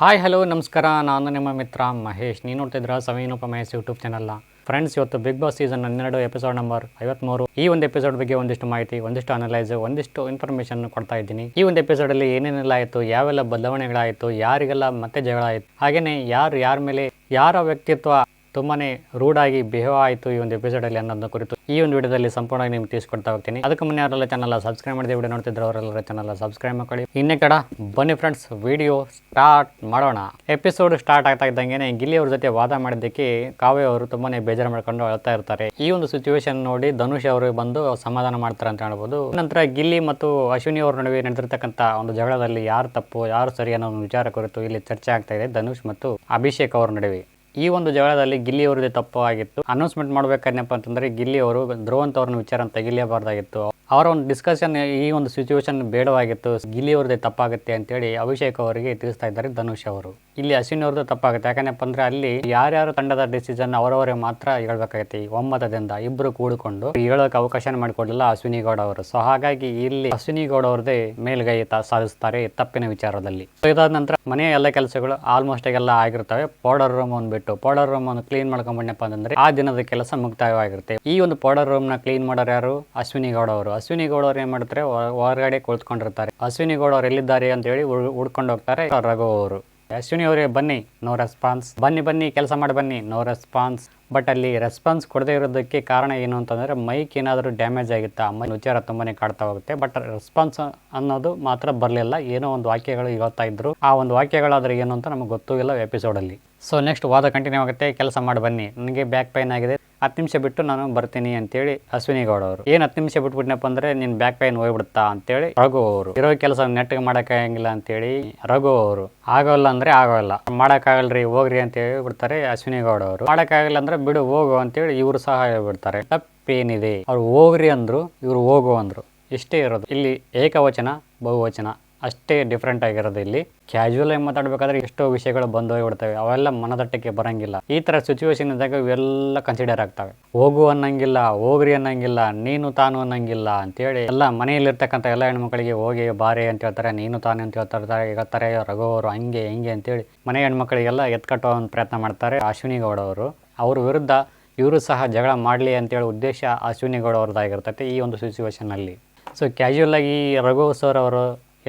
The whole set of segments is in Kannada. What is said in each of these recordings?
ಹಾಯ್ ಹಲೋ ನಮಸ್ಕಾರ. ನಾನು ನಿಮ್ಮ ಮಿತ್ರ ಮಹೇಶ್. ನೀವು ನೋಡ್ತಿದ್ರ ಸವೀನೂಪ ಮಹೇಶ್ ಯೂಟ್ಯೂಬ್ ಚಾನಲ್ನ ಫ್ರೆಂಡ್ಸ್ ಇವತ್ತು ಬಿಗ್ ಬಾಸ್ ಸೀಸನ್ ಹನ್ನೆರಡು ಎಪಿಸೋಡ್ ನಂಬರ್ ಐವತ್ಮೂರು. ಈ ಒಂದು ಎಪಿಸೋಡ್ ಬಗ್ಗೆ ಒಂದಿಷ್ಟು ಮಾಹಿತಿ, ಒಂದಿಷ್ಟು ಅನಲೈಸ್ ಒಂದಿಷ್ಟು ಇನ್ಫಾರ್ಮೇಷನ್ ಕೊಡ್ತಾ ಇದ್ದೀನಿ. ಈ ಒಂದು ಎಪಿಸೋಡ್ ಅಲ್ಲಿ ಏನೇನೆಲ್ಲ ಆಯಿತು, ಯಾವೆಲ್ಲ ಬದಲಾವಣೆಗಳಾಯಿತು, ಯಾರಿಗೆಲ್ಲ ಮತ್ತೆ ಜಗಳ ಆಯಿತು ಹಾಗೆಯೇ ಯಾರು ಯಾರ ಮೇಲೆ, ಯಾರ ವ್ಯಕ್ತಿತ್ವ ತುಂಬಾನೇ ರೂಡಾಗಿ ಬಿಹೇವ್ ಆಯಿತು ಈ ಒಂದು ಎಪಿಸೋಡಲ್ಲಿ ಅನ್ನೋದನ್ನ ಕುರಿತು ಈ ಒಂದು ವಿಡಿಯೋದಲ್ಲಿ ಸಂಪೂರ್ಣವಾಗಿ ನಿಮ್ಗೆ ತಿಳಿಸ್ಕೊಡ್ತಾ ಹೋಗ್ತೀನಿ. ಅದಕ್ಕೆ ಮುನ್ನ ಅವರೆಲ್ಲ ಚಾನಲ್ ಸಬ್ಸ್ಕ್ರೈಬ್ ಮಾಡಿದೆ ವಿಡಿಯೋ ನೋಡ್ತಿದ್ರು ಅವರೆಲ್ಲರ ಚಾನಲ್ ಸಬ್ಸ್ಕ್ರೈಬ್ ಮಾಡ್ಕೊಳ್ಳಿ. ಇನ್ನೇ ಕಡ ಬನ್ನಿ ಫ್ರೆಂಡ್ಸ್ ವಿಡಿಯೋ ಸ್ಟಾರ್ಟ್ ಮಾಡೋಣ. ಎಪಿಸೋಡ್ ಸ್ಟಾರ್ಟ್ ಆಗ್ತಾ ಇದ್ದಂಗೆ ಗಿಲ್ಲಿ ಅವ್ರ ಜೊತೆ ವಾದ ಮಾಡಿದ್ದಕ್ಕೆ ಕಾವ್ಯ ಅವರು ತುಂಬಾನೇ ಬೇಜಾರು ಮಾಡ್ಕೊಂಡು ಅಳ್ತಾ ಇರ್ತಾರೆ. ಈ ಒಂದು ಸಿಚುವೇಶನ್ ನೋಡಿ ಧನುಷ್ ಅವರು ಬಂದು ಸಮಾಧಾನ ಮಾಡ್ತಾರೆ ಅಂತ ಹೇಳ್ಬೋದು. ನಂತರ ಗಿಲ್ಲಿ ಮತ್ತು ಅಶ್ವಿನಿ ಅವ್ರ ನಡುವೆ ನಡೆದಿರ್ತಕ್ಕಂಥ ಒಂದು ಜಗಳದಲ್ಲಿ ಯಾರು ತಪ್ಪು, ಯಾರು ಸರಿ ಅನ್ನೋ ಒಂದು ವಿಚಾರ ಕುರಿತು ಇಲ್ಲಿ ಚರ್ಚೆ ಆಗ್ತಾ ಇದೆ ಧನುಷ್ ಮತ್ತು ಅಭಿಷೇಕ್ ಅವ್ರ ನಡುವೆ. ಈ ಒಂದು ಜಗಳದಲ್ಲಿ ಗಿಲ್ಲಿ ಅವರದೇ ತಪ್ಪು ಆಗಿತ್ತು. ಅನೌನ್ಸ್ಮೆಂಟ್ ಮಾಡ್ಬೇಕನ್ನಪ್ಪ ಅಂತಂದ್ರೆ ಗಿಲ್ಲಿ ಅವರು ಧ್ರುವಂತ ಅವ್ರನ್ನ ವಿಚಾರ ತೆಗಿಲೇಬಾರ್ದಾಗಿತ್ತು. ಅವರ ಒಂದು ಡಿಸ್ಕಷನ್ ಈ ಒಂದು ಸಿಚುವೇಶನ್ ಬೇಡವಾಗಿತ್ತು. ಗಿಲ್ಲಿ ಅವರದೇ ತಪ್ಪಾಗುತ್ತೆ ಅಂತೇಳಿ ಅಭಿಷೇಕ್ ಅವರಿಗೆ ತಿಳಿಸ್ತಾ ಇದ್ದಾರೆ ಧನುಷ್ ಅವರು. ಇಲ್ಲಿ ಅಶ್ವಿನಿ ಅವ್ರದ್ದು ತಪ್ಪಾಗುತ್ತೆ. ಯಾಕಂದ್ರೆ ಅಂದ್ರೆ ಅಲ್ಲಿ ಯಾರ್ಯಾರು ತಂಡದ ಡಿಸಿಷನ್ ಅವರವರೇ ಮಾತ್ರ ಹೇಳ್ಬೇಕಾಗತ್ತೆ ಈ ಒಮ್ಮತದಿಂದ ಇಬ್ರು ಕೂಡಿಕೊಂಡು. ಹೇಳೋಕೆ ಅವಕಾಶ ಮಾಡಿಕೊಡಲಿಲ್ಲ ಅಶ್ವಿನಿ ಗೌಡ ಅವರು. ಸೊ ಹಾಗಾಗಿ ಇಲ್ಲಿ ಅಶ್ವಿನಿ ಗೌಡ ಅವ್ರದ್ದೇ ಮೇಲ್ಗೈ ಸಾಧಿಸ್ತಾರೆ ತಪ್ಪಿನ ವಿಚಾರದಲ್ಲಿ. ಇದಾದ ನಂತರ ಮನೆಯ ಎಲ್ಲ ಕೆಲಸಗಳು ಆಲ್ಮೋಸ್ಟ್ ಎಲ್ಲ ಆಗಿರ್ತವೆ. ಪೌಡರ್ ರೂಮ್ ಅನ್ನು ಬಿಟ್ಟು ಪೌಡರ್ ರೂಮ್ ಅನ್ನು ಕ್ಲೀನ್ ಮಾಡ್ಕೊಂಡ್ಬಂಡಪ್ಪ ಅಂತಂದ್ರೆ ಆ ದಿನದ ಕೆಲಸ ಮುಕ್ತಾಯವಾಗಿರುತ್ತೆ ಈ ಒಂದು ಪೌಡರ್ ರೂಮ್ನ ಕ್ಲೀನ್ ಮಾಡೋರು ಯಾರು? ಅಶ್ವಿನಿ ಗೌಡ ಅವರು. ಅಶ್ವಿನಿ ಗೌಡ ಅವ್ರು ಏನ್ ಮಾಡ್ತಾರೆ? ಹೊರಗಡೆ ಕುಳಿತುಕೊಂಡಿರ್ತಾರೆ. ಅಶ್ವಿನಿ ಗೌಡ ಅವ್ರು ಎಲ್ಲಿದ್ದಾರೆ ಅಂತ ಹೇಳಿ ಹುಡ್ಕೊಂಡು ಹೋಗ್ತಾರೆ ರಘು ಅವರು. ಅಶ್ವಿನಿ ಅವರೇ, ಬನ್ನಿ ನೋ ರೆಸ್ಪಾನ್ಸ್ ಬನ್ನಿ ಬನ್ನಿ, ಕೆಲಸ ಮಾಡಿ ಬನ್ನಿ ನೋ ರೆಸ್ಪಾನ್ಸ್ ಬಟ್ ಅಲ್ಲಿ ರೆಸ್ಪಾನ್ಸ್ ಕೊಡದೇ ಇರೋದಕ್ಕೆ ಕಾರಣ ಏನು ಅಂತಂದ್ರೆ ಮೈಕ್ ಏನಾದರೂ ಡ್ಯಾಮೇಜ್ ಆಗಿತ್ತಾ? ಮೈ ವಿಚಾರ ತುಂಬಾನೇ ಕಾಡ್ತಾ ಹೋಗುತ್ತೆ. ಬಟ್ ರೆಸ್ಪಾನ್ಸ್ ಅನ್ನೋದು ಮಾತ್ರ ಬರಲಿಲ್ಲ. ಏನೋ ಒಂದು ವಾಕ್ಯಗಳು ಇವತ್ತಾ ಇದ್ರು. ಆ ಒಂದು ವಾಕ್ಯಗಳಾದರೆ ಏನು ಅಂತ ನಮಗೆ ಗೊತ್ತೂ ಇಲ್ಲ ಎಪಿಸೋಡಲ್ಲಿ ಸೊ ನೆಕ್ಸ್ಟ್ ವಾದ ಕಂಟಿನ್ಯೂ ಆಗುತ್ತೆ. ಕೆಲಸ ಮಾಡಿ ಬನ್ನಿ. ನನಗೆ ಬ್ಯಾಕ್ ಪೈನ್ ಆಗಿದೆ. ಹತ್ತು ನಿಮಿಷ ಬಿಟ್ಟು ನಾನು ಬರ್ತೀನಿ ಅಂತೇಳಿ ಅಶ್ವಿನಿ ಗೌಡ ಅವರು. ಏನು ಹತ್ತು ನಿಮಿಷ ಬಿಟ್ಬಿಟ್ನಪ್ಪ ಅಂದ್ರೆ ನಿನ್ನ ಬ್ಯಾಕ್ ಪೈನ್ ಹೋಗ್ಬಿಡುತ್ತಾ ಅಂತೇಳಿ ರಘು ಅವರು. ಇರೋ ಕೆಲಸ ನೆಟ್ಟಿಗೆ ಮಾಡೋಕ್ಕಾಗಂಗಿಲ್ಲ ಅಂತೇಳಿ ರಘು ಅವರು. ಆಗೋಲ್ಲ ಅಂದ್ರೆ ಆಗೋಲ್ಲ. ಮಾಡೋಕ್ಕಾಗಲ್ರಿ ಹೋಗ್ರಿ ಅಂತ ಹೇಳಿ ಬಿಡ್ತಾರೆ ಅಶ್ವಿನಿ ಗೌಡ ಅವರು. ಮಾಡೋಕ್ಕಾಗಲ್ಲ ಅಂದ್ರೆ ಬಿಡು, ಹೋಗು ಅಂತೇಳಿ ಇವರು ಸಹ ಹೇಳ್ಬಿಡ್ತಾರೆ. ತಪ್ಪೇನಿದೆ. ಅವ್ರು ಹೋಗ್ರಿ ಅಂದ್ರು, ಇವ್ರು ಹೋಗು ಅಂದ್ರು. ಇಷ್ಟೇ ಇರೋದು. ಇಲ್ಲಿ ಏಕವಚನ, ಬಹುವಚನ. ಅಷ್ಟೇ ಡಿಫ್ರೆಂಟ್ ಆಗಿರೋದು ಇಲ್ಲಿ. ಕ್ಯಾಶುವಲ್ ಆಗಿ ಮಾತಾಡಬೇಕಾದ್ರೆ ಎಷ್ಟೋ ವಿಷಯಗಳು ಬಂದು ಹೋಗ್ಬಿಡ್ತವೆ. ಅವೆಲ್ಲ ಮನದಟ್ಟಕ್ಕೆ ಬರಂಗಿಲ್ಲ. ಈ ತರ ಸಿಚುವೇಶನ್ ಇದ್ದಾಗ ಇವೆಲ್ಲ ಕನ್ಸಿಡರ್ ಆಗ್ತವೆ. ಹೋಗು ಅನ್ನಂಗಿಲ್ಲ, ಹೋಗ್ರಿ ಅನ್ನಂಗಿಲ್ಲ, ನೀನು ತಾನು ಅನ್ನಂಗಿಲ್ಲ ಅಂತೇಳಿ ಎಲ್ಲ ಮನೆಯಲ್ಲಿರ್ತಕ್ಕಂಥ ಎಲ್ಲ ಹೆಣ್ಮಕ್ಳಿಗೆ ಹೋಗಿ ಬಾರಿ ಅಂತ ಹೇಳ್ತಾರೆ, ನೀನು ತಾನು ಅಂತ ಹೇಳ್ತಾರೆ ಹೇಳ್ತಾರೆ, ರಘು ಅವರು ಹಂಗೆ, ಹಿಂಗೆ ಅಂತೇಳಿ ಮನೆ ಹೆಣ್ಮಕ್ಳಿಗೆಲ್ಲ ಎತ್ಕಟ್ಟೋ ಒಂದು ಪ್ರಯತ್ನ ಮಾಡ್ತಾರೆ ಅಶ್ವಿನಿ ಗೌಡ ಅವರು. ಅವ್ರ ವಿರುದ್ಧ ಇವರು ಸಹ ಜಗಳ ಮಾಡಲಿ ಅಂತೇಳಿ ಉದ್ದೇಶ ಅಶ್ವಿನಿ ಗೌಡ ಅವ್ರದ್ದಾಗಿರ್ತೈತೆ ಈ ಒಂದು ಸಿಚುವೇಶನ್ ಅಲ್ಲಿ. ಸೊ ಕ್ಯಾಶುವಲ್ ಆಗಿ ರಘು ಸರ್ ಅವರು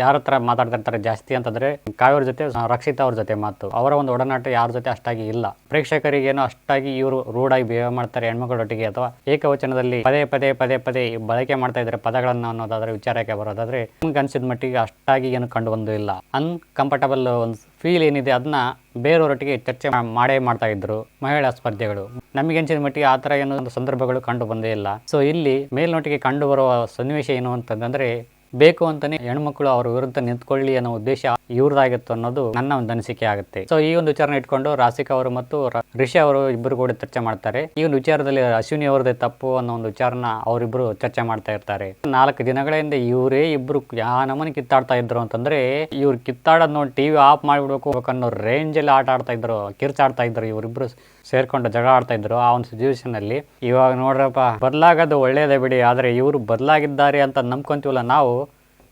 ಯಾರ ಹತ್ರ ಮಾತಾಡ್ತಿರ್ತಾರೆ ಜಾಸ್ತಿ ಅಂತಂದ್ರೆ ಕಾವ್ಯವ್ರ ಜೊತೆ ರಕ್ಷಿತಾ ಅವ್ರ ಜೊತೆ ಮಾತು. ಅವರ ಒಂದು ಒಡನಾಟ ಯಾರ ಜೊತೆ ಅಷ್ಟಾಗಿ ಇಲ್ಲ. ಪ್ರೇಕ್ಷಕರಿಗೇನೋ ಅಷ್ಟಾಗಿ ಇವರು ರೂಢಾಗಿ ಬಿಹೇವ್ ಮಾಡ್ತಾರೆ ಹೆಣ್ಮಕ್ಳೊಟ್ಟಿಗೆ ಅಥವಾ ಏಕವಚನದಲ್ಲಿ ಪದೇ ಪದೇ ಪದೇ ಪದೇ ಬಳಕೆ ಮಾಡ್ತಾ ಇದ್ದಾರೆ ಪದಗಳನ್ನು ಅನ್ನೋದಾದ್ರೆ ವಿಚಾರಕ್ಕೆ ಬರೋದಾದ್ರೆ ನಿಮ್ಗೆ ಅನ್ಸಿದ ಮಟ್ಟಿಗೆ ಅಷ್ಟಾಗಿ ಏನು ಕಂಡು ಬಂದು ಇಲ್ಲ. ಅನ್ಕಂಫರ್ಟಬಲ್ ಒಂದು ಫೀಲ್ ಏನಿದೆ ಅದನ್ನ ಬೇರೆಯವರೊಟ್ಟಿಗೆ ಚರ್ಚೆ ಮಾಡೇ ಮಾಡ್ತಾ ಇದ್ರು ಮಹಿಳಾ ಸ್ಪರ್ಧೆಗಳು. ನಮಗೆ ಅನ್ಸಿದ ಮಟ್ಟಿಗೆ ಆ ಥರ ಏನೋ ಒಂದು ಸಂದರ್ಭಗಳು ಕಂಡು ಬಂದೇ ಇಲ್ಲ. ಸೊ ಇಲ್ಲಿ ಮೇಲ್ನೋಟಿಗೆ ಕಂಡು ಬರುವ ಸನ್ನಿವೇಶ ಏನು ಅಂತಂದ್ರೆ ಬೇಕು ಅಂತಾನೆ ಹೆಣ್ಮಕ್ಳು ಅವ್ರ ವಿರುದ್ಧ ನಿಂತ್ಕೊಳ್ಳಿ ಅನ್ನೋ ಉದ್ದೇಶ ಇವ್ರದಾಗಿತ್ತು ಅನ್ನೋದು ನನ್ನ ಒಂದು ಅನಿಸಿಕೆ ಆಗುತ್ತೆ. ಸೊ ಈ ಒಂದು ವಿಚಾರನ ಇಟ್ಕೊಂಡು ರಾಸಿಕಾ ಅವರು ಮತ್ತು ರಿಷಿ ಅವರು ಇಬ್ಬರು ಕೂಡ ಚರ್ಚೆ ಮಾಡ್ತಾರೆ. ಈ ಒಂದು ವಿಚಾರದಲ್ಲಿ ಅಶ್ವಿನಿ ಅವರದೇ ತಪ್ಪು ಅನ್ನೋ ಒಂದು ವಿಚಾರನ ಅವರಿಬ್ರು ಚರ್ಚೆ ಮಾಡ್ತಾ ಇರ್ತಾರೆ. ನಾಲ್ಕು ದಿನಗಳಿಂದ ಇವರೇ ಇಬ್ರು ಯಾ ನಮನ ಕಿತ್ತಾಡ್ತಾ ಇದ್ರು ಅಂತಂದ್ರೆ ಇವ್ರು ಕಿತ್ತಾಡೋದ್ ನೋಡಿ ಟಿವಿ ಆಫ್ ಮಾಡಿಬಿಡ್ಬೇಕು ಅನ್ನೋ ರೇಂಜ್ ಅಲ್ಲಿ ಆಟ ಆಡ್ತಾ ಇದ್ರು, ಕಿರ್ಚಾಡ್ತಾ ಇದ್ರು, ಇವರಿಬ್ರು ಸೇರ್ಕೊಂಡು ಜಗಳ ಆಡ್ತಾ ಇದ್ರು ಆ ಒಂದು ಸಿಚುವೇಶನ್ ಅಲ್ಲಿ. ಇವಾಗ ನೋಡ್ರಪ್ಪ, ಬದಲಾಗೋದು ಒಳ್ಳೇದೇ ಬಿಡಿ, ಆದ್ರೆ ಇವರು ಬದಲಾಗಿದ್ದಾರೆ ಅಂತ ನಂಬ್ಕೊಂತೀವಲ್ಲ ನಾವು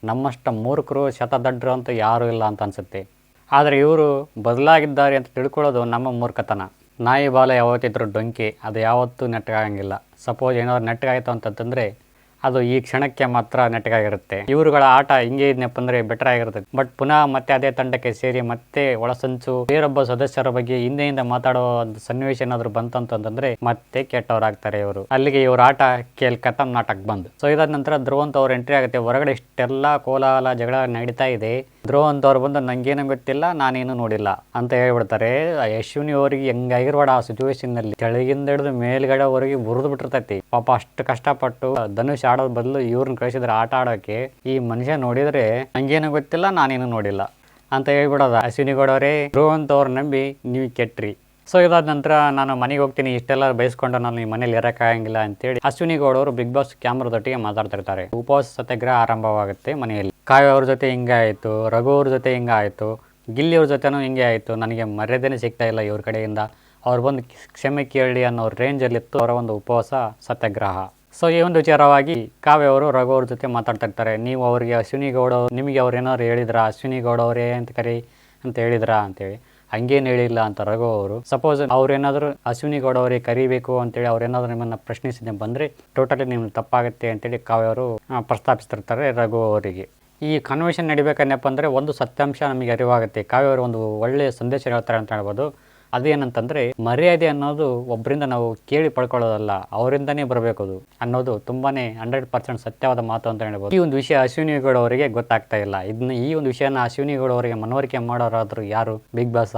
ನಮ್ಮಷ್ಟ ಮೂರ್ಖರು ಶತದಡ್ರು ಅಂತ ಯಾರೂ ಇಲ್ಲ ಅಂತ ಅನ್ಸುತ್ತೆ. ಆದರೆ ಇವರು ಬದಲಾಗಿದ್ದಾರೆ ಅಂತ ತಿಳ್ಕೊಳ್ಳೋದು ನಮ್ಮ ಮೂರ್ಖತನ. ನಾಯಿ ಬಾಲ ಯಾವತ್ತಿದ್ರು ಡೊಂಕಿ, ಅದು ಯಾವತ್ತೂ ನೆಟ್ಟಗಾಗಂಗಿಲ್ಲ ಸಪೋಸ್ ಏನಾದ್ರು ನೆಟ್ಟಗಾಯ್ತು ಅಂತಂತಂದ್ರೆ ಅದು ಈ ಕ್ಷಣಕ್ಕೆ ಮಾತ್ರ ನೆಟ್ಟಗಾಗಿರುತ್ತೆ ಇವರುಗಳ ಆಟ ಹಿಂಗೆ ಇದ್ನಪ್ಪ ಅಂದ್ರೆ ಬೆಟರ್ ಆಗಿರುತ್ತೆ. ಬಟ್ ಪುನಃ ಮತ್ತೆ ಅದೇ ತಂಡಕ್ಕೆ ಸೇರಿ ಮತ್ತೆ ಒಳಸಂಚು ಬೇರೊಬ್ಬ ಸದಸ್ಯರ ಬಗ್ಗೆ ಹಿಂದೆಯಿಂದ ಮಾತಾಡೋ ಸನ್ನಿವೇಶ ಏನಾದ್ರು ಬಂತಂತಂದ್ರೆ ಮತ್ತೆ ಕೆಟ್ಟವರಾಗ್ತಾರೆ ಇವರು. ಅಲ್ಲಿಗೆ ಇವ್ರ ಆಟ ಕೇಲ್ ಕಥಮ್ ನಾಟಕ್ ಬಂದ್. ಸೊ ಇದಾದ ನಂತರ ಧ್ರುವಂತ ಅವ್ರ ಎಂಟ್ರಿ ಆಗುತ್ತೆ. ಹೊರಗಡೆ ಇಷ್ಟೆಲ್ಲ ಕೋಲಾಹಲ ಜಗಳ ನಡೀತಾ ಇದೆ. ಧ್ರುವಂತ್ ಅವ್ರು ಬಂದು ನಂಗೇನು ಗೊತ್ತಿಲ್ಲ, ನಾನೇನು ನೋಡಿಲ್ಲ ಅಂತ ಹೇಳ್ಬಿಡ್ತಾರೆ. ಯಶ್ವಿನಿ ಅವರಿಗೆ ಹೆಂಗಾಗಿರ್ಬೇಡ ಆ ಸಿಚುವೇಶನ್ನಲ್ಲಿ. ಕೆಳಗಿಂದ ಹಿಡಿದು ಮೇಲ್ಗಡೆವರೆಗೆ ಬುರಿದು ಬಿಟ್ಟಿರ್ತೈತಿ. ಪಾಪ ಅಷ್ಟು ಕಷ್ಟಪಟ್ಟು ಧನುಷ್ ಆಡೋದ್ ಬದಲು ಇವ್ರನ್ನ ಕಳಿಸಿದ್ರೆ ಆಟ ಆಡೋಕೆ ಈ ಮನುಷ್ಯ ನೋಡಿದ್ರೆ ನಂಗೇನು ಗೊತ್ತಿಲ್ಲ, ನಾನೇನು ನೋಡಿಲ್ಲ ಅಂತ ಹೇಳ್ಬಿಡೋದ. ಅಶ್ವಿನಿ ಗೌಡವರೇ ಧ್ರುವ ಅವ್ರ ನಂಬಿ ನೀವು ಕೆಟ್ರಿ ಸೊ ಇದಾದ ನಂತರ ನಾನು ಮನೆಗೆ ಹೋಗ್ತೀನಿ, ಇಷ್ಟೆಲ್ಲ ಬಯಸ್ಕೊಂಡು ನಾನು ಈ ಮನೇಲಿ ಇರೋಕ್ಕಾಗಂಗಿಲ್ಲ ಅಂತೇಳಿ ಅಶ್ವಿನಿ ಗೌಡ ಅವರು ಬಿಗ್ ಬಾಸ್ ಕ್ಯಾಮ್ರಾದೊಟ್ಟಿಗೆ ಮಾತಾಡ್ತಿರ್ತಾರೆ. ಉಪವಾಸ ಸತ್ಯಾಗ್ರಹ ಆರಂಭವಾಗುತ್ತೆ ಮನೆಯಲ್ಲಿ. ಕಾವ್ಯ ಅವ್ರ ಜೊತೆ ಹಿಂಗೆ ಆಯಿತು, ರಘು ಅವ್ರ ಜೊತೆ ಹಿಂಗೆ ಆಯಿತು, ಗಿಲ್ಲಿ ಅವ್ರ ಜೊತೆನೂ ಹಿಂಗೆ ಆಯಿತು, ನನಗೆ ಮರ್ಯಾದೆನೇ ಸಿಗ್ತಾ ಇಲ್ಲ ಇವ್ರ ಕಡೆಯಿಂದ. ಅವ್ರು ಬಂದು ಕ್ಷಮೆ ಕೇಳಿ ಅನ್ನೋ ರೇಂಜಲ್ಲಿತ್ತು ಅವರ ಒಂದು ಉಪವಾಸ ಸತ್ಯಾಗ್ರಹ. ಸೊ ಈ ಒಂದು ವಿಚಾರವಾಗಿ ಕಾವ್ಯ ಅವರು ರಘು ಅವ್ರ ಜೊತೆ ಮಾತಾಡ್ತಾ ಇರ್ತಾರೆ ನೀವು ಅವರಿಗೆ ಅಶ್ವಿನಿ ಗೌಡ ನಿಮಗೆ ಅವ್ರು ಏನಾದ್ರು ಹೇಳಿದ್ರ? ಅಶ್ವಿನಿ ಗೌಡ ಅವರೇ ಅಂತ ಕರಿ, ಅಂತ ಹೇಳಿದ್ರಾ ಅಂತೇಳಿ. ಹಂಗೇನು ಹೇಳಿಲ್ಲ ಅಂತ ರಘು ಅವರು. ಸಪೋಸ್ ಅವ್ರೇನಾದರೂ ಅಶ್ವಿನಿ ಗೌಡ ಅವರಿಗೆ ಕರಿಬೇಕು ಅಂತೇಳಿ ಅವ್ರೇನಾದರೂ ನಿಮ್ಮನ್ನು ಪ್ರಶ್ನಿಸಿದೆ ಬಂದರೆ ಟೋಟಲಿ ನಿಮ್ಗೆ ತಪ್ಪಾಗುತ್ತೆ ಅಂತೇಳಿ ಕಾವ್ಯ ಅವರು ಆ, ಪ್ರಸ್ತಾಪಿಸ್ತಿರ್ತಾರೆ ರಘು ಅವರಿಗೆ. ಈ ಕನ್ವೆನ್ಷನ್ ನಡಿಬೇಕನ್ನಪ್ಪ ಅಂದರೆ ಒಂದು ಸತ್ಯಾಂಶ ನಮಗೆ ಅರಿವಾಗುತ್ತೆ. ಕಾವ್ಯ ಅವರು ಒಂದು ಒಳ್ಳೆಯ ಸಂದೇಶ ಹೇಳ್ತಾರೆ ಅಂತ ಹೇಳ್ಬೋದು. ಅದೇನಂತಂದ್ರೆ ಮರ್ಯಾದೆ ಅನ್ನೋದು ಒಬ್ಬರಿಂದ ನಾವು ಕೇಳಿ ಪಡ್ಕೊಳ್ಳೋದಲ್ಲ, ಅವರಿಂದನೇ ಬರಬೇಕು ಅದು ಅನ್ನೋದು ತುಂಬಾನೇ ಹಂಡ್ರೆಡ್ ಪರ್ಸೆಂಟ್ ಸತ್ಯವಾದ ಮಾತು ಅಂತ ಹೇಳ್ಬೋದು. ಈ ಒಂದು ವಿಷಯ ಅಶ್ವಿನಿ ಗೌಡ ಅವರಿಗೆ ಗೊತ್ತಾಗ್ತಾ ಇಲ್ಲ. ಇದನ್ನ ಈ ಒಂದು ವಿಷಯನ ಅಶ್ವಿನಿ ಗೌಡ ಅವರಿಗೆ ಮನವರಿಕೆ ಮಾಡೋರಾದರೂ ಯಾರು? ಬಿಗ್ ಬಾಸ್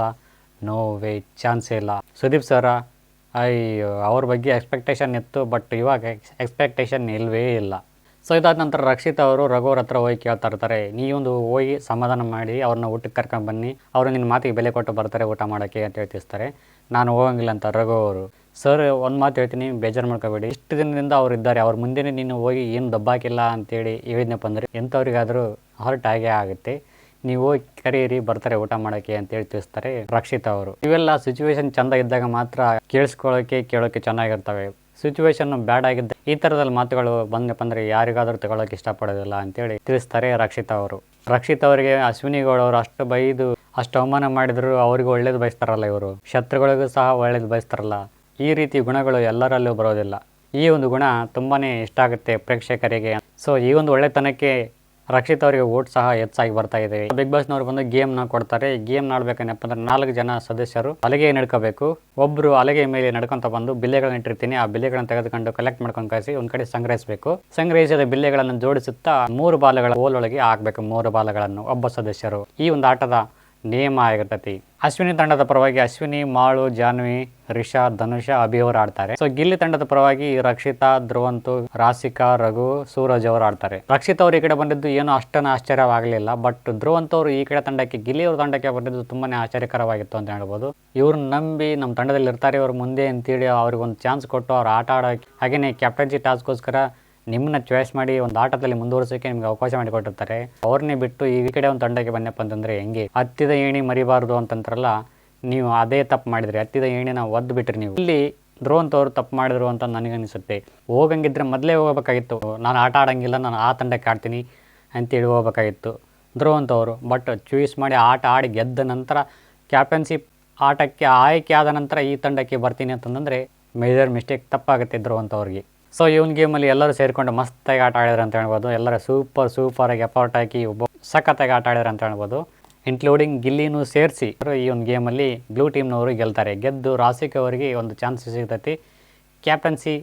ನೋ ವೇ ಚಾನ್ಸೇ ಇಲ್ಲ. ಸುದೀಪ್ ಸರ ಅಯ್ಯೋ, ಅವ್ರ ಬಗ್ಗೆ ಎಕ್ಸ್ಪೆಕ್ಟೇಷನ್ ಇತ್ತು ಬಟ್ ಇವಾಗ ಎಕ್ಸ್ಪೆಕ್ಟೇಷನ್ ಇಲ್ಲವೇ ಇಲ್ಲ. ಸೊ ಇದಾದ ನಂತರ ರಕ್ಷಿತ್ ಅವರು ರಘುವ್ರ ಹತ್ರ ಹೋಗಿ ಕೇಳ್ತಾ ಇರ್ತಾರೆ, ನೀವೊಂದು ಹೋಗಿ ಸಮಾಧಾನ ಮಾಡಿ, ಅವ್ರನ್ನ ಊಟಕ್ಕೆ ಕರ್ಕೊಂಡು ಬನ್ನಿ. ಅವರು ನಿನ್ನ ಮಾತಿಗೆ ಬೆಲೆ ಕೊಟ್ಟು ಬರ್ತಾರೆ ಊಟ ಮಾಡೋಕ್ಕೆ, ಅಂತ ಹೇಳ್ತಿಸ್ತಾರೆ ನಾನು ಹೋಗಂಗಿಲ್ಲ ಅಂತ ರಘು ಅವರು. ಸರ್, ಒಂದು ಮಾತು ಹೇಳ್ತೀನಿ, ಬೇಜಾರು ಮಾಡ್ಕೋಬೇಡಿ. ಇಷ್ಟು ದಿನದಿಂದ ಅವ್ರು ಇದ್ದಾರೆ. ಅವ್ರ ಮುಂದೆನೇ ನೀನು ಹೋಗಿ ಏನು ದಬ್ಬಾಕಿಲ್ಲ ಅಂತೇಳಿ ಹೇಳಿದ್ನಪ್ಪ ಅಂದರೆ ಎಂಥವ್ರಿಗಾದರೂ ಹರ್ಟ್ ಆಗೇ ಆಗುತ್ತೆ. ನೀವು ಹೋಗಿ ಕರೀರಿ, ಬರ್ತಾರೆ ಊಟ ಮಾಡೋಕ್ಕೆ ಅಂತೇಳಿ ತಿಳಿಸ್ತಾರೆ ರಕ್ಷಿತ್ ಅವರು. ಇವೆಲ್ಲ ಸಿಚುವೇಶನ್ ಚಂದ ಇದ್ದಾಗ ಮಾತ್ರ ಕೇಳಿಸ್ಕೊಳ್ಳೋಕೆ, ಕೇಳೋಕೆ ಚೆನ್ನಾಗಿರ್ತವೆ. ಸಿಚುವೇಶನ್ ಬ್ಯಾಡ್ ಆಗಿದ್ದೆ ಈ ಥರದಲ್ಲಿ ಮಾತುಗಳು ಬಂದಪ್ಪ ಅಂದರೆ ಯಾರಿಗಾದರೂ ತಗೊಳ್ಳೋಕೆ ಇಷ್ಟಪಡೋದಿಲ್ಲ ಅಂತೇಳಿ ತಿಳಿಸ್ತಾರೆ ರಕ್ಷಿತ್ ಅವರು. ರಕ್ಷಿತ್ ಅವರಿಗೆ ಅಶ್ವಿನಿ ಗೌಡ ಅವರು ಅಷ್ಟು ಬೈದು, ಅಷ್ಟು ಅವಮಾನ ಮಾಡಿದ್ರು ಅವ್ರಿಗೆ ಒಳ್ಳೇದು ಬಯಸ್ತಾರಲ್ಲ ಇವರು. ಶತ್ರುಗಳಿಗೂ ಸಹ ಒಳ್ಳೇದು ಬಯಸ್ತಾರಲ್ಲ. ಈ ರೀತಿ ಗುಣಗಳು ಎಲ್ಲರಲ್ಲೂ ಬರೋದಿಲ್ಲ. ಈ ಒಂದು ಗುಣ ತುಂಬಾನೇ ಇಷ್ಟ ಆಗುತ್ತೆ ಪ್ರೇಕ್ಷಕರಿಗೆ. ಸೊ ಈ ಒಂದು ಒಳ್ಳೆತನಕ್ಕೆ ರಕ್ಷಿತ್ ಅವರಿಗೆ ಓಟ್ ಸಹ ಹೆಚ್ಚಾಗಿ ಬರ್ತಾ ಇದೆ. ಬಿಗ್ ಬಾಸ್ನವ್ರು ಬಂದು ಗೇಮ್ನ ಕೊಡ್ತಾರೆ. ಗೇಮ್ ಆಡ್ಬೇಕನ್ನಪ್ಪ ಅಂದ್ರೆ ನಾಲ್ಕು ಜನ ಸದಸ್ಯರು ಅಲೆಗೆ ನಡ್ಕೋಬೇಕು. ಒಬ್ರು ಅಲೆಗೆ ಮೇಲೆ ನಡ್ಕೊಂತ ಬಂದು ಬಿಲ್ಲೆಗಳನ್ನ ಇಟ್ಟಿರ್ತೀನಿ. ಆ ಬಿಲ್ಲೆಗಳನ್ನ ತೆಗೆದುಕೊಂಡು ಕಲೆಕ್ಟ್ ಮಾಡ್ಕೊಂಡು ಕಳಿಸಿ ಒಂದ್ ಕಡೆ ಸಂಗ್ರಹಿಸಬೇಕು. ಸಂಗ್ರಹಿಸಿದ ಬಿಲ್ಲೆಗಳನ್ನು ಜೋಡಿಸುತ್ತಾ ಮೂರು ಬಾಲಗಳ ಓಲೊಳಗೆ ಹಾಕ್ಬೇಕು ಮೂರು ಬಾಲಗಳನ್ನು ಒಬ್ಬ ಸದಸ್ಯರು. ಈ ಒಂದು ಆಟದ ನಿಯಮ ಆಗಿರ್ತೈತಿ. ಅಶ್ವಿನಿ ತಂಡದ ಪರವಾಗಿ ಅಶ್ವಿನಿ, ಮಾಳು, ಜಾನ್ವಿ, ರಿಷಾ, ಧನುಷ, ಅಭಿ ಅವರು ಆಡ್ತಾರೆ. ಸೊ ಗಿಲ್ಲಿ ತಂಡದ ಪರವಾಗಿ ರಕ್ಷಿತಾ, ಧ್ರುವಂತು ರಾಸಿಕಾ ರಘು, ಸೂರಜ್ ಅವರು ಆಡ್ತಾರೆ. ರಕ್ಷಿತ ಅವರು ಈ ಕಡೆ ಬಂದಿದ್ದು ಏನು ಅಷ್ಟನ ಆಶ್ಚರ್ಯವಾಗಲಿಲ್ಲ ಬಟ್ ಧ್ರುವಂತ ಅವರು ಈ ಕಡೆ ತಂಡಕ್ಕೆ, ಗಿಲ್ಲಿ ಅವ್ರ ತಂಡಕ್ಕೆ ಬಂದಿದ್ದು ತುಂಬಾನೇ ಆಶ್ಚರ್ಯಕರವಾಗಿತ್ತು ಅಂತ ಹೇಳ್ಬೋದು. ಇವ್ರನ್ನ ನಂಬಿ ನಮ್ಮ ತಂಡದಲ್ಲಿ ಇರ್ತಾರೆ ಇವ್ರ ಮುಂದೆ ಅಂತೇಳಿ ಅವ್ರಿಗೆ ಒಂದು ಚಾನ್ಸ್ ಕೊಟ್ಟು ಅವ್ರು ಆಟ ಆಡೋಕೆ ಹಾಗೇನೆ ಕ್ಯಾಪ್ಟನ್ಸಿ ಟಾಸ್ಕ್ಗೋಸ್ಕರ ನಿಮ್ಮನ್ನ ಚಾಯ್ಸ್ ಮಾಡಿ ಒಂದು ಆಟದಲ್ಲಿ ಮುಂದುವರಿಸೋಕೆ ನಿಮ್ಗೆ ಅವಕಾಶ ಮಾಡಿಕೊಟ್ಟಿರ್ತಾರೆ. ಅವ್ರನ್ನೇ ಬಿಟ್ಟು ಈ ಕಡೆ ಒಂದು ತಂಡಕ್ಕೆ ಬಂದಪ್ಪ ಅಂತಂದ್ರೆ ಹೆಂಗೆ? ಹತ್ತಿದ ಏಣಿ ಮರಿಬಾರ್ದು ಅಂತಂತಾರಲ್ಲ ನೀವು ಅದೇ ತಪ್ಪು ಮಾಡಿದ್ರಿ. ಹತ್ತಿದ ಏಣಿನ ಒದ್ದು ಬಿಟ್ರಿ ನೀವು. ಇಲ್ಲಿ ಧ್ರುವಂತ್ ಅವರು ತಪ್ಪು ಮಾಡಿದ್ರು ಅಂತ ನನಗನ್ನಿಸುತ್ತೆ. ಹೋಗಂಗಿದ್ರೆ ಮೊದಲೇ ಹೋಗಬೇಕಾಗಿತ್ತು. ನಾನು ಆಟ ಆಡೋಂಗಿಲ್ಲ, ನಾನು ಆ ತಂಡಕ್ಕೆ ಆಡ್ತೀನಿ ಅಂತೇಳಿ ಹೋಗಬೇಕಾಗಿತ್ತು ಧ್ರುವಂತ್ ಅವರು ಬಟ್ ಚೂಯ್ಸ್ ಮಾಡಿ ಆಟ ಆಡಿ ಗೆದ್ದ ನಂತರ ಕ್ಯಾಪ್ಟನ್ಶಿಪ್ ಆಟಕ್ಕೆ ಆಯ್ಕೆ ಆದ ನಂತರ ಈ ತಂಡಕ್ಕೆ ಬರ್ತೀನಿ ಅಂತಂದರೆ ಮೇಜರ್ ಮಿಸ್ಟೇಕ್ ತಪ್ಪಾಗುತ್ತೆ ಧ್ರುವಂತ್ ಅವ್ರಿಗೆ ಸೊ ಇವನ್ ಗೇಮಲ್ಲಿ ಎಲ್ಲರೂ ಸೇರಿಕೊಂಡು ಮಸ್ತಾಗಿ ಆಟ ಆಡಿದ್ರು ಅಂತ ಹೇಳ್ಬೋದು. ಎಲ್ಲರೂ ಸೂಪರ್ ಸೂಪರಾಗಿ ಎಫರ್ಟ್ ಹಾಕಿ ಒಬ್ಬ ಸಖತ್ತಾಗಿ ಆಟ ಆಡಿದ್ರು ಅಂತ ಹೇಳ್ಬೋದು. ಇನ್ಕ್ಲೂಡಿಂಗ್ ಗಿಲ್ಲಿನೂ ಸೇರಿಸಿ ಈ ಒಂದು ಗೇಮಲ್ಲಿ ಬ್ಲೂ ಟೀಮ್ನವರು ಗೆಲ್ತಾರೆ. ಗೆದ್ದು ರಾಸಿಕ್ ಅವರಿಗೆ ಒಂದು ಚಾನ್ಸ್ ಸಿಗ್ತೈತಿ. ಕ್ಯಾಪ್ಟನ್ಸಿ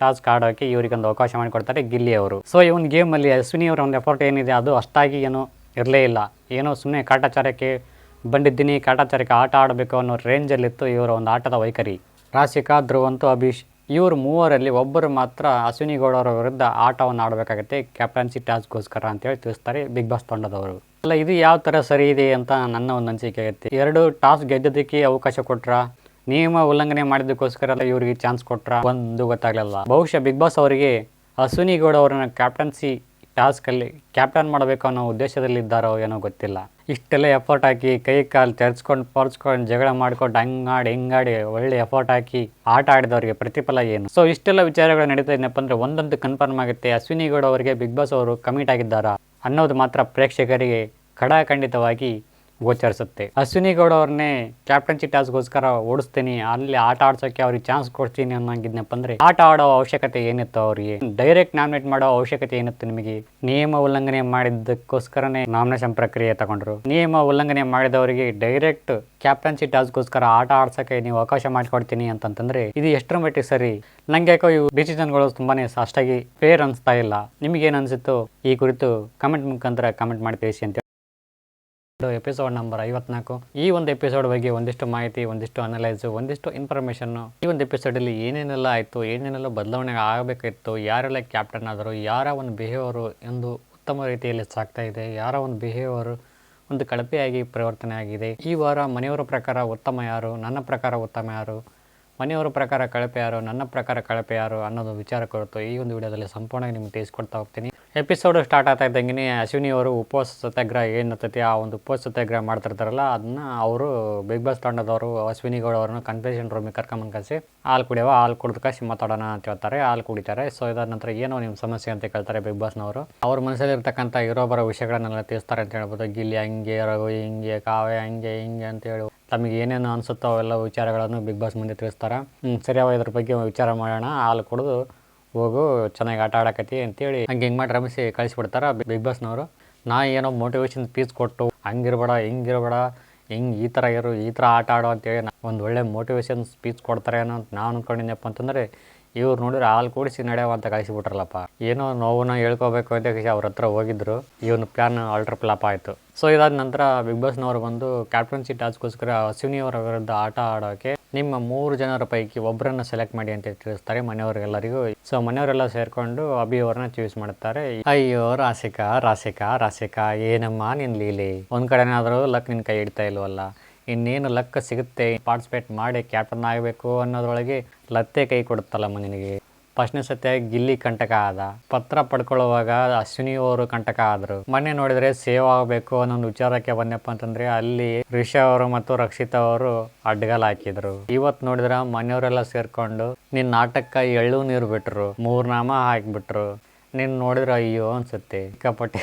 ಟಾಸ್ಕ್ ಇವರಿಗೆ ಒಂದು ಅವಕಾಶ ಮಾಡಿಕೊಡ್ತಾರೆ ಗಿಲ್ಲಿ ಅವರು. ಸೊ ಈ ಒಂದು ಗೇಮಲ್ಲಿ ಅಶ್ವಿನಿ ಅವರ ಒಂದು ಎಫರ್ಟ್ ಏನಿದೆ ಅದು ಅಷ್ಟಾಗಿ ಏನು ಇರಲೇ ಇಲ್ಲ. ಏನೋ ಸುಮ್ಮನೆ ಕಾಟಾಚಾರಕ್ಕೆ ಬಂದಿದ್ದೀನಿ, ಕಾಟಾಚಾರಕ್ಕೆ ಆಟ ಆಡಬೇಕು ಅನ್ನೋ ರೇಂಜಲ್ಲಿತ್ತು ಇವರ ಒಂದು ಆಟದ ವೈಖರಿ. ರಾಸಿಕ ಧ್ರುವಂತು ಅಭೀಶ್ ಇವರು ಮೂವರಲ್ಲಿ ಒಬ್ಬರು ಮಾತ್ರ ಅಶ್ವಿನಿ ಗೌಡ ಅವರ ವಿರುದ್ಧ ಆಟವನ್ನು ಆಡಬೇಕಾಗುತ್ತೆ. ಕ್ಯಾಪ್ಟನ್ಸಿ ಟಾಸ್ಕ್ಗೋಸ್ಕರ ಅಂತೇಳಿ ತಿಳಿಸ್ತಾರೆ ಬಿಗ್ ಬಾಸ್ ತಂಡದವರು. ಅಲ್ಲ, ಇದು ಯಾವ ಥರ ಸರಿ ಇದೆ ಅಂತ ನನ್ನ ಒಂದು ಅನಿಸಿಕೆ ಆಗುತ್ತೆ. ಎರಡು ಟಾಸ್ ಗೆದ್ದದಕ್ಕೆ ಅವಕಾಶ ಕೊಟ್ರ? ನಿಯಮ ಉಲ್ಲಂಘನೆ ಮಾಡಿದ್ದಕ್ಕೋಸ್ಕರ ಇವರಿಗೆ ಚಾನ್ಸ್ ಕೊಟ್ರ? ಒಂದು ಗೊತ್ತಾಗ್ಲಿಲ್ಲ. ಬಹುಶಃ ಬಿಗ್ ಬಾಸ್ ಅವರಿಗೆ ಅಶ್ವಿನಿ ಗೌಡ ಅವರನ್ನ ಕ್ಯಾಪ್ಟನ್ಸಿ ಟಾಸ್ಕಲ್ಲಿ ಕ್ಯಾಪ್ಟನ್ ಮಾಡಬೇಕು ಅನ್ನೋ ಉದ್ದೇಶದಲ್ಲಿದ್ದಾರೋ ಏನೋ ಗೊತ್ತಿಲ್ಲ. ಇಷ್ಟೆಲ್ಲ ಎಫರ್ಟ್ ಹಾಕಿ ಕೈ ಕಾಲು ತೆರೆಸ್ಕೊಂಡು, ಪರ್ಸ್ಕೊಂಡು, ಜಗಳ ಮಾಡ್ಕೊಂಡು, ಹಂಗಾಡಿ, ಹಿಂಗಾಡಿ ಒಳ್ಳೆ ಎಫರ್ಟ್ ಹಾಕಿ ಆಟ ಆಡಿದವರಿಗೆ ಪ್ರತಿಫಲ ಏನು? ಸೊ ಇಷ್ಟೆಲ್ಲ ವಿಚಾರಗಳು ನಡೀತಾ ಇದೆಯಪ್ಪ ಅಂದ್ರೆ ಒಂದಂತೂ ಕನ್ಫರ್ಮ್ ಆಗುತ್ತೆ. ಅಶ್ವಿನಿ ಗೌಡ ಅವರಿಗೆ ಬಿಗ್ ಬಾಸ್ ಅವರು ಕಮಿಟ್ ಆಗಿದ್ದಾರಾ ಅನ್ನೋದು ಮಾತ್ರ ಪ್ರೇಕ್ಷಕರಿಗೆ ಖಡಾಖಂಡಿತವಾಗಿ ಗೋಚರಿಸುತ್ತೆ. ಅಶ್ವಿನಿ ಗೌಡ ಅವ್ರನ್ನೇ ಕ್ಯಾಪ್ಟನ್ಸಿ ಟಾಸ್ಗೋಸ್ಕರ ಓಡಿಸ್ತೀನಿ, ಅಲ್ಲಿ ಆಟ ಆಡ್ಸೋಕೆ ಅವ್ರಿಗೆ ಚಾನ್ಸ್ ಕೊಡ್ತೀನಿ ಅನ್ನೋಂಗಿದ್ನಪ್ಪ ಅಂದ್ರೆ ಆಟ ಆಡೋ ಅವಶ್ಯಕತೆ ಏನಿತ್ತು ಅವ್ರಿಗೆ? ಡೈರೆಕ್ಟ್ ನಾಮಿನೇಟ್ ಮಾಡೋ ಅವಶ್ಯಕತೆ ಏನಿತ್ತು ನಿಮಗೆ? ನಿಯಮ ಉಲ್ಲಂಘನೆ ಮಾಡಿದ್ದಕ್ಕೋಸ್ಕರನೇ ನಾಮಿನೇಷನ್ ಪ್ರಕ್ರಿಯೆ ತಗೊಂಡ್ರು. ನಿಯಮ ಉಲ್ಲಂಘನೆ ಮಾಡಿದವರಿಗೆ ಡೈರೆಕ್ಟ್ ಕ್ಯಾಪ್ಟನ್ಸಿ ಟಾಸ್ಗೋಸ್ಕರ ಆಟ ಆಡ್ಸೋಕೆ ನೀವು ಅವಕಾಶ ಮಾಡಿಕೊಡ್ತೀನಿ ಅಂತಂತಂದ್ರೆ ಇದು ಎಷ್ಟರ ಮಟ್ಟಿಗೆ ಸರಿ? ನಂಗೆ ಯಾಕೋ ಇವು ಡಿಸಿಷನ್ಗಳು ತುಂಬಾನೇ ಅಷ್ಟಾಗಿ ಫೇರ್ ಅನಿಸ್ತಾ ಇಲ್ಲ. ನಿಮಗೇನು ಅನ್ಸುತ್ತೋ ಈ ಕುರಿತು ಕಮೆಂಟ್ ಮುಖಾಂತರ ಕಮೆಂಟ್ ಮಾಡಿ ತಿಳಿಸಿ ಅಂತ ಎಪಿಸೋಡ್ ನಂಬರ್ ಐವತ್ನಾಲ್ಕು. ಈ ಒಂದು ಎಪಿಸೋಡ್ ಬಗ್ಗೆ ಒಂದಿಷ್ಟು ಮಾಹಿತಿ, ಒಂದಿಷ್ಟು ಅನಲೈಸು ಒಂದಿಷ್ಟು ಇನ್ಫಾರ್ಮೇಷನ್ ಈ ಒಂದು ಎಪಿಸೋಡಲ್ಲಿ ಏನೇನೆಲ್ಲ ಆಯಿತು, ಏನೇನೆಲ್ಲ ಬದಲಾವಣೆ ಆಗಬೇಕಿತ್ತು ಯಾರೆಲ್ಲ ಕ್ಯಾಪ್ಟನ್ ಆದರು, ಯಾರ ಒಂದು ಬಿಹೇವಿಯರ್ ಎಂದು ಉತ್ತಮ ರೀತಿಯಲ್ಲಿ ಸಾಗ್ತಾ ಇದೆ, ಯಾರ ಒಂದು ಬಿಹೇವಿಯರ್ ಒಂದು ಕಳಪೆಯಾಗಿ ಪರಿವರ್ತನೆ ಆಗಿದೆ. ಈ ವಾರ ಮನೆಯವರ ಪ್ರಕಾರ ಉತ್ತಮ ಯಾರು, ನನ್ನ ಪ್ರಕಾರ ಉತ್ತಮ ಯಾರು, ಮನೆಯವರ ಪ್ರಕಾರ ಕಳಪೆ ಯಾರು, ನನ್ನ ಪ್ರಕಾರ ಕಳಪೆ ಯಾರು ಅನ್ನೋದು ವಿಚಾರ ಕುರಿತು ಈ ಒಂದು ವಿಡಿಯೋದಲ್ಲಿ ಸಂಪೂರ್ಣವಾಗಿ ನಿಮಗೆ ತಿಳಿಸ್ಕೊಡ್ತಾ ಹೋಗ್ತೀನಿ. ಎಪಿಸೋಡ್ ಸ್ಟಾರ್ಟ್ ಆಗ್ತಾ ಇದ್ದಂಗೆ ಅಶ್ವಿನಿ ಅವರು ಉಪವಾಸ ಸತ್ಯಾಗ್ರಹ ಏನಿರ್ತೈತಿ ಆ ಒಂದು ಉಪವಾಸ ಸತ್ಯಾಗ್ರಹ ಮಾಡ್ತಿರ್ತಾರಲ್ಲ, ಅದನ್ನ ಅವರು ಬಿಗ್ ಬಾಸ್ ತಂಡದವರು, ಅಶ್ವಿನಿ ಗೌಡ ಅವ್ರನ್ನ ಕನ್ಫೆಷನ್ ರೂಮಿಗೆ ಕರ್ಕೊಂಬಂದು ಕಳಿಸಿ, ಹಾಲು ಕುಡಿಯವ, ಹಾಲು ಕುಡಿದು ಕಸಿ ಮಾತಾಡೋಣ ಅಂತ ಹೇಳ್ತಾರೆ, ಹಾಲು ಕುಡಿತಾರೆ. ಸೊ ಇದಾದ ನಂತರ ಏನೋ ನಿಮ್ಮ ಸಮಸ್ಯೆ ಅಂತ ಕೇಳ್ತಾರೆ ಬಿಗ್ ಬಾಸ್ನವರು ಅವ್ರ ಮನಸ್ಸಲ್ಲಿ ಇರ್ತಕ್ಕಂಥ ಇರೋ ಬರೋ ವಿಷಯಗಳನ್ನೆಲ್ಲ ತಿಳಿಸ್ತಾರೆ ಅಂತ ಹೇಳ್ಬೋದು. ಗಿಲ್ಲಿ ಹಂಗೆ, ರಘು ಹಿಂಗೆ ಕಾವೇ ಹಂಗೆ, ಹಿಂಗೆ ಅಂತೇಳಿ ತಮಗೆ ಏನೇನು ಅನಿಸುತ್ತೋ ಅವೆಲ್ಲ ವಿಚಾರಗಳನ್ನು ಬಿಗ್ ಬಾಸ್ ಮುಂದೆ ತಿಳಿಸ್ತಾರೆ. ಸರಿಯಾವ ಇದ್ರ ಬಗ್ಗೆ ವಿಚಾರ ಮಾಡೋಣ. ಹಾಲು ಕುಡಿದು ಹೋಗು, ಚೆನ್ನಾಗಿ ಆಟ ಆಡಕತ್ತಿ ಅಂತೇಳಿ ಹಂಗೆ ಹಿಂಗೆ ಮಾಡಿ ರಮಿಸಿ ಕಳಿಸ್ಬಿಡ್ತಾರೆ ಬಿಗ್ ಬಾಸ್ನವರು. ನಾ ಏನೋ ಮೋಟಿವೇಶನ್ ಸ್ಪೀಚ್ ಕೊಟ್ಟು, ಹಂಗಿರ್ಬೇಡ, ಹಿಂಗಿರ್ಬೇಡ, ಹಿಂಗೆ ಈ ಥರ ಇರು, ಈ ಥರ ಆಟ ಆಡು ಅಂತೇಳಿ ಒಂದು ಒಳ್ಳೆ ಮೋಟಿವೇಶನ್ ಸ್ಪೀಚ್ ಕೊಡ್ತಾರೆ ಅಂತ ನಾನು ಅಂದ್ಕೊಂಡಿದ್ದೆಪ್ಪ ಅಂತಂದರೆ, ಇವ್ರು ನೋಡಿದ್ರೆ ಹಾಲು ಕೂಡಿಸಿ ನಡೆಯವ ಅಂತ ಕಳಿಸಿಬಿಟ್ರಲ್ಲಪ್ಪ. ಏನೋ ನೋವನ್ನ ಹೇಳ್ಕೋಬೇಕು ಅಂತ ಅವ್ರ ಹತ್ರ ಹೋಗಿದ್ರು. ಇವನು ಪ್ಲಾನ್ ಆಲ್ಟರ್ ಫ್ಲಾಪ್ ಆಯಿತು. ಸೊ ಇದಾದ ನಂತರ ಬಿಗ್ ಬಾಸ್ನವರು ಬಂದು ಕ್ಯಾಪ್ಟನ್ಸಿ ಟಾಸ್ಕ್ಗೋಸ್ಕರ ಅಶ್ವಿನಿ ಅವರ ವಿರುದ್ಧ ಆಟ ಆಡೋಕ್ಕೆ ನಿಮ್ಮ ಮೂರು ಜನರ ಪೈಕಿ ಒಬ್ಬರನ್ನು ಸೆಲೆಕ್ಟ್ ಮಾಡಿ ಅಂತ ತಿಳಿಸ್ತಾರೆ ಮನೆಯವರೆಲ್ಲರಿಗೂ. ಸೊ ಮನೆಯವರೆಲ್ಲ ಸೇರಿಕೊಂಡು ಅಭಿ ಅವ್ರನ್ನ ಚೂಸ್ ಮಾಡುತ್ತಾರೆ. ಅಯ್ಯೋ ರಾಸಿಕಾ ರಾಸಿಕಾ ರಾಸಿಕಾ ಏನಮ್ಮ ನಿನ್ ಲೀಲಿ? ಒಂದು ಕಡೆನಾದರೂ ಲಕ್ ನಿನ್ ಕೈ ಇಡ್ತಾ ಇಲ್ವಲ್ಲ? ಇನ್ನೇನು ಲಕ್ ಸಿಗುತ್ತೆ? ಪಾರ್ಟಿಸಿಪೇಟ್ ಮಾಡಿ ಕ್ಯಾಪ್ಟನ್ ಆಗಬೇಕು ಅನ್ನೋದ್ರೊಳಗೆ ಲತ್ತೆ ಕೈ ಕೊಡುತ್ತಲ್ಲಮ್ಮ ನಿನಗೆ? ಫಸ್ಟ್ನೇ ಸತ್ಯ ಗಿಲ್ಲಿ ಕಂಟಕ ಆದ. ಪತ್ರ ಪಡ್ಕೊಳ್ಳುವಾಗ ಅಶ್ವಿನಿ ಅವರು ಕಂಟಕ ಆದರು. ಮೊನ್ನೆ ನೋಡಿದ್ರೆ ಸೇವ್ ಆಗಬೇಕು ಅನ್ನೋ ಒಂದು ವಿಚಾರಕ್ಕೆ ಬಂದಪ್ಪ ಅಂತಂದ್ರೆ ಅಲ್ಲಿ ರಿಷ ಅವರು ಮತ್ತು ರಕ್ಷಿತಾ ಅವರು ಅಡ್ಡಗಾಲ ಹಾಕಿದ್ರು. ಇವತ್ ನೋಡಿದ್ರೆ ಮನೆಯವರೆಲ್ಲ ಸೇರ್ಕೊಂಡು ನಿನ್ನ ನಾಟಕ ಎಳ್ಳು ನೀರು ಬಿಟ್ರು ಮೂರ್ನಾಮ ಹಾಕಿಬಿಟ್ರು. ನೀನು ನೋಡಿದ್ರೆ ಅಯ್ಯೋ ಅನ್ಸುತ್ತೆ. ಸಿಕ್ಕಾಪಟ್ಟೆ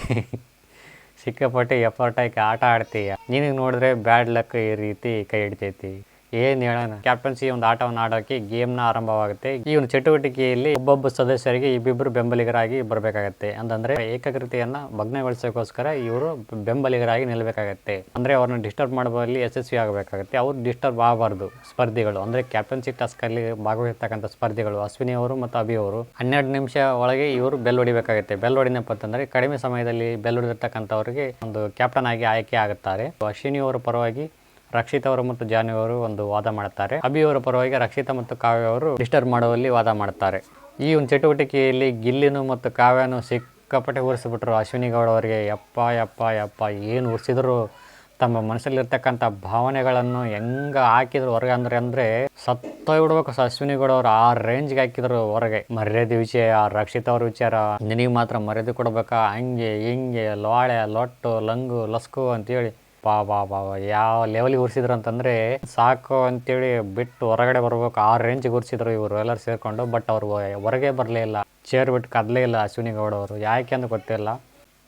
ಸಿಕ್ಕಾಪಟ್ಟೆ ಎಫರ್ಟ್ ಹಾಕಿ ಆಟ ಆಡ್ತೀಯ. ನಿನಗೆ ನೋಡಿದ್ರೆ ಬ್ಯಾಡ್ ಲಕ್ ಈ ರೀತಿ ಕೈ ಹಿಡಿತೈತಿ. ಏನ್ ಹೇಳೋಣ? ಕ್ಯಾಪ್ಟನ್ಸಿ ಒಂದು ಆಟವನ್ನು ಆಡೋಕೆ ಗೇಮ್ನ ಆರಂಭವಾಗುತ್ತೆ. ಈ ಒಂದು ಚಟುವಟಿಕೆಯಲ್ಲಿ ಒಬ್ಬೊಬ್ಬ ಸದಸ್ಯರಿಗೆ ಇಬ್ಬಿಬ್ಬರು ಬೆಂಬಲಿಗರಾಗಿ ಬರಬೇಕಾಗತ್ತೆ. ಅಂತಂದ್ರೆ ಏಕಾಗ್ರತೆಯನ್ನ ಭಗ್ನಗೊಳಿಸೋಕೋಸ್ಕರ ಇವರು ಬೆಂಬಲಿಗರಾಗಿ ನಿಲ್ಲಬೇಕಾಗತ್ತೆ ಅಂದ್ರೆ ಅವ್ರನ್ನ ಡಿಸ್ಟರ್ಬ್ ಮಾಡುವಲ್ಲಿ ಯಶಸ್ವಿ ಆಗಬೇಕಾಗತ್ತೆ. ಅವ್ರು ಡಿಸ್ಟರ್ಬ್ ಆಗಬಾರ್ದು ಸ್ಪರ್ಧಿಗಳು. ಅಂದ್ರೆ ಕ್ಯಾಪ್ಟನ್ಸಿ ಟಾಸ್ಕ್ ಅಲ್ಲಿ ಭಾಗವಹಿಸ್ತಕ್ಕಂಥ ಸ್ಪರ್ಧಿಗಳು ಅಶ್ವಿನಿ ಅವರು ಮತ್ತು ಅಭಿ ಅವರು. ಹನ್ನೆರಡು ನಿಮಿಷ ಒಳಗೆ ಇವರು ಬೆಲ್ ಹೊಡಿಬೇಕಾಗುತ್ತೆ. ಬೆಲ್ ಹೊಡಿನಪ್ಪ ಅಂತಂದ್ರೆ ಕಡಿಮೆ ಸಮಯದಲ್ಲಿ ಬೆಲ್ ಹೊಡೆದಿರ್ತಕ್ಕಂಥವ್ರಿಗೆ ಒಂದು ಕ್ಯಾಪ್ಟನ್ ಆಗಿ ಆಯ್ಕೆ ಆಗುತ್ತಾರೆ. ಅಶ್ವಿನಿ ಅವರ ಪರವಾಗಿ ರಕ್ಷಿತ್ ಅವರು ಮತ್ತು ಜಾನ್ವಿ ಅವರು ಒಂದು ವಾದ ಮಾಡುತ್ತಾರೆ. ಅಭಿ ಅವರ ಪರವಾಗಿ ರಕ್ಷಿತಾ ಮತ್ತು ಕಾವ್ಯ ಅವರು ಡಿಸ್ಟರ್ಬ್ ಮಾಡುವಲ್ಲಿ ವಾದ ಮಾಡುತ್ತಾರೆ. ಈ ಒಂದು ಚಟುವಟಿಕೆಯಲ್ಲಿ ಗಿಲ್ಲಿನು ಮತ್ತು ಕಾವ್ಯನು ಸಿಕ್ಕಾಪಟ್ಟೆ ಉರಿಸಿಬಿಟ್ರು. ಅಶ್ವಿನಿ ಗೌಡ ಅವರಿಗೆ ಯಪ್ಪ ಯಪ್ಪ ಯಪ್ಪ, ಏನು ಉರಿಸಿದ್ರು? ತಮ್ಮ ಮನಸ್ಸಲ್ಲಿರ್ತಕ್ಕಂಥ ಭಾವನೆಗಳನ್ನು ಹೆಂಗ ಹಾಕಿದ್ರು ಹೊರಗೆ ಅಂದ್ರೆ ಅಂದ್ರೆ ಸತ್ತೋಗ್ಬಿಡ್ಬೇಕು ಅಶ್ವಿನಿ ಗೌಡ ಅವರು. ಆ ರೇಂಜ್ಗೆ ಹಾಕಿದ್ರು ಹೊರಗೆ. ಮರ್ಯಾದೆ ವಿಷಯ ರಕ್ಷಿತ ಅವ್ರ ವಿಚಾರ. ನಿನಗೆ ಮಾತ್ರ ಮರ್ಯಾದೆ ಕೊಡ್ಬೇಕಾ? ಹಂಗೆ, ಹಿಂಗೆ, ಲೋಳೆ, ಲೊಟ್ಟು, ಲಂಗು, ಲಸ್ಕು ಅಂತೇಳಿ. ಬಾ ಬಾ ಬಾ ಯಾವ ಲೆವೆಲಿಗೆ ಉರ್ಸಿದ್ರು ಅಂತಂದ್ರೆ ಸಾಕು ಅಂತೇಳಿ ಬಿಟ್ಟು ಹೊರಗಡೆ ಬರ್ಬೇಕು, ಆ ರೇಂಜಿಗೆ ಉರ್ಸಿದ್ರು ಇವರು ಎಲ್ಲರೂ ಸೇರಿಕೊಂಡು ಬಟ್ ಅವರು ಹೊರಗೆ ಬರಲೇ ಇಲ್ಲ. ಚೇರ್ ಬಿಟ್ಟು ಕದಲೇ ಇಲ್ಲ ಅಶ್ವಿನಿ ಗೌಡ ಅವರು. ಯಾಕೆ ಅಂತ ಗೊತ್ತಿಲ್ಲ.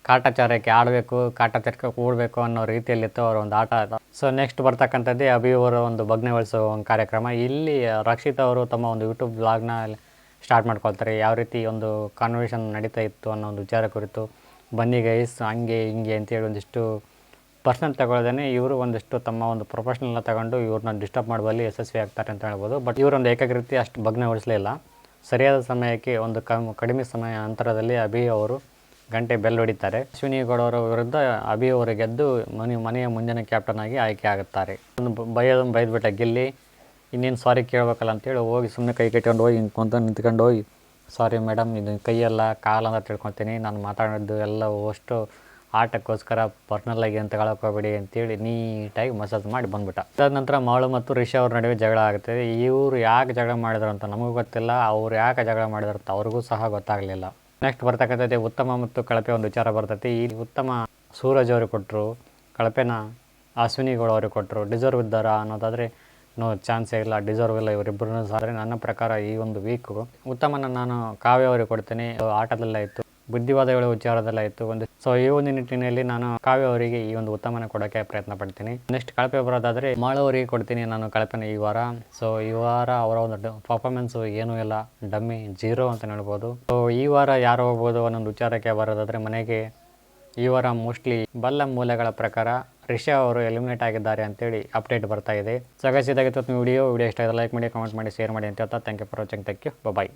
ಕಾಟಾಚಾರಕ್ಕೆ ಆಡಬೇಕು ಕಾಟಾಚಾರಕ್ಕೆ ಕೂಡಬೇಕು ಅನ್ನೋ ರೀತಿಯಲ್ಲಿತ್ತು ಅವರ ಒಂದು ಆಟ ಸೊ ನೆಕ್ಸ್ಟ್ ಬರ್ತಕ್ಕಂಥದ್ದೇ ಅಭಿ ಅವರ ಒಂದು ಭಗ್ನಗೊಳಿಸೋ ಒಂದು ಕಾರ್ಯಕ್ರಮ. ಇಲ್ಲಿ ರಕ್ಷಿತ್ ಅವರು ತಮ್ಮ ಒಂದು ಯೂಟ್ಯೂಬ್ ಬ್ಲಾಗ್ನ ಸ್ಟಾರ್ಟ್ ಮಾಡ್ಕೊಳ್ತಾರೆ. ಯಾವ ರೀತಿ ಒಂದು ಕಾನ್ವರ್ಸೇಷನ್ ನಡೀತಾ ಇತ್ತು ಅನ್ನೋ ಒಂದು ವಿಚಾರ ಕುರಿತು. ಬನ್ನಿ ಗೈಸ್ ಹಂಗೆ, ಹಿಂಗೆ ಅಂತೇಳಿ ಒಂದಿಷ್ಟು ಪರ್ಸನಲ್ ತಗೊಳ್ಳೋದೇ ಇವರು ಒಂದಿಷ್ಟು ತಮ್ಮ ಒಂದು ಪ್ರೊಫೆಷನಲ್ನ ತಗೊಂಡು ಇವ್ರನ್ನ ಡಿಸ್ಟರ್ಬ್ ಮಾಡುವಲ್ಲಿ ಯಶಸ್ವಿ ಆಗ್ತಾರೆ ಅಂತ ಹೇಳ್ಬೋದು. ಬಟ್ ಇವರೊಂದು ಏಕಾಗ್ರತೆ ಅಷ್ಟು ಭಗ್ನಗೊಳಿಸಲಿಲ್ಲ. ಸರಿಯಾದ ಸಮಯಕ್ಕೆ ಒಂದು ಕಡಿಮೆ ಸಮಯ ಅಂತರದಲ್ಲಿ ಅಭಿ ಅವರು ಗಂಟೆ ಬೆಲ್ ಹೊಡಿತಾರೆ. ಅಶ್ವಿನಿ ಗೌಡ ಅವರ ವಿರುದ್ಧ ಅಭಿ ಅವರು ಗೆದ್ದು ಮನೆ, ಮನೆಯ ಮುಂದಿನ ಕ್ಯಾಪ್ಟನ್ ಆಗಿ ಆಯ್ಕೆ ಆಗುತ್ತಾರೆ. ಒಂದು ಬೈಯೋದನ್ನು ಬೈದ್ಬಿಟ್ಟ ಗೆಲ್ಲಿ, ಇನ್ನೇನು ಸಾರಿ ಕೇಳಬೇಕಲ್ಲ ಅಂತೇಳಿ ಹೋಗಿ ಸುಮ್ಮನೆ ಕೈ ಕಟ್ಕೊಂಡು ಹೋಗಿ ಹಿಂಗೆ ಕುಂತ ನಿಂತ್ಕೊಂಡು ಹೋಗಿ ಸಾರಿ ಮೇಡಮ್ ಇದು ಕೈಯೆಲ್ಲ ಕಾಲಂತ ತಿಳ್ಕೊತೀನಿ. ನಾನು ಮಾತಾಡಿದ್ದು ಎಲ್ಲ ಅಷ್ಟು ಆಟಕ್ಕೋಸ್ಕರ ಪರ್ಸ್ನಲ್ಲಾಗಿ ಅಂತ ಹೋಗ್ಬೇಡಿ ಅಂತೇಳಿ ನೀಟಾಗಿ ಮಸಾಜ್ ಮಾಡಿ ಬಂದ್ಬಿಟ್ಟ. ಅದಾದ ನಂತರ ಮಾಳು ಮತ್ತು ರಿಷಿ ಅವ್ರ ನಡುವೆ ಜಗಳ ಆಗ್ತದೆ ಇವರು ಯಾಕೆ ಜಗಳ ಮಾಡಿದ್ರು ಅಂತ ನಮಗೂ ಗೊತ್ತಿಲ್ಲ. ಅವ್ರು ಯಾಕೆ ಜಗಳ ಮಾಡಿದ್ರು ಅಂತ ಅವ್ರಿಗೂ ಸಹ ಗೊತ್ತಾಗಲಿಲ್ಲ. ನೆಕ್ಸ್ಟ್ ಬರ್ತಕ್ಕಂಥದ್ದು ಉತ್ತಮ ಮತ್ತು ಕಳಪೆ ಒಂದು ವಿಚಾರ ಬರ್ತೈತಿ. ಈ ಉತ್ತಮ ಸೂರಜ್ ಅವರು ಕೊಟ್ಟರು ಕಳಪೆನ ಅಶ್ವಿನಿಗಳು ಅವ್ರಿಗೆ ಕೊಟ್ಟರು ಡಿಸರ್ವ್ ಇದ್ದಾರ ಅನ್ನೋದಾದರೆ ನೋ ಚಾನ್ಸೇ ಇಲ್ಲ. ಡಿಸರ್ವ್ ಇಲ್ಲ ಇವರಿಬ್ಬರೂ ಸಹ ನನ್ನ ಪ್ರಕಾರ ಈ ಒಂದು ವೀಕು ಉತ್ತಮನ ನಾನು ಕಾವ್ಯ ಅವರಿಗೆ ಕೊಡ್ತೇನೆ. ಆಟದಲ್ಲಾಯಿತು ಬುದ್ಧಿವಾದಗಳ ಇತ್ತು. ಒಂದು ಸೊ ಈ ಒಂದು ನಿಟ್ಟಿನಲ್ಲಿ ನಾನು ಕಾವ್ಯ ಅವರಿಗೆ ಈ ಒಂದು ಉತ್ತಮನ ಕೊಡೋಕ್ಕೆ ಪ್ರಯತ್ನ ಪಡ್ತೀನಿ. ನೆಕ್ಸ್ಟ್ ಕಳಪೆ ಬರೋದಾದರೆ ಮಾಳವರಿಗೆ ಕೊಡ್ತೀನಿ ನಾನು ಕಳಪೆನ ಈ ವಾರ. ಸೊ, ಈ ವಾರ ಅವರ ಒಂದು ಪರ್ಫಾರ್ಮೆನ್ಸು ಏನೂ ಇಲ್ಲ. ಡಮ್ಮಿ ಜೀರೋ ಅಂತ ಹೇಳ್ಬೋದು. ಸೊ, ಈ ವಾರ ಯಾರು ಹೋಗ್ಬೋದು ಒಂದೊಂದು ವಿಚಾರಕ್ಕೆ ಬರೋದಾದರೆ ಮನೆಗೆ ಈ ವಾರ ಮೋಸ್ಟ್ಲಿ ಬಲ್ಲ ಮೂಲೆಗಳ ಪ್ರಕಾರ ರಿಷಾ ಅವರು ಎಲಿಮಿನೇಟ್ ಆಗಿದ್ದಾರೆ ಅಂತೇಳಿ ಅಪ್ಡೇಟ್ ಬರ್ತಾ ಇದೆ. ಸೊ ವಿಡಿಯೋ ವಿಡಿಯೋ ಇಷ್ಟ ಲೈಕ್ ಮಾಡಿ ಕಾಮೆಂಟ್ ಮಾಡಿ ಶೇರ್ ಮಾಡಿ ಅಂತ ಹೇಳ್ತಾ thank you for watching thank you bye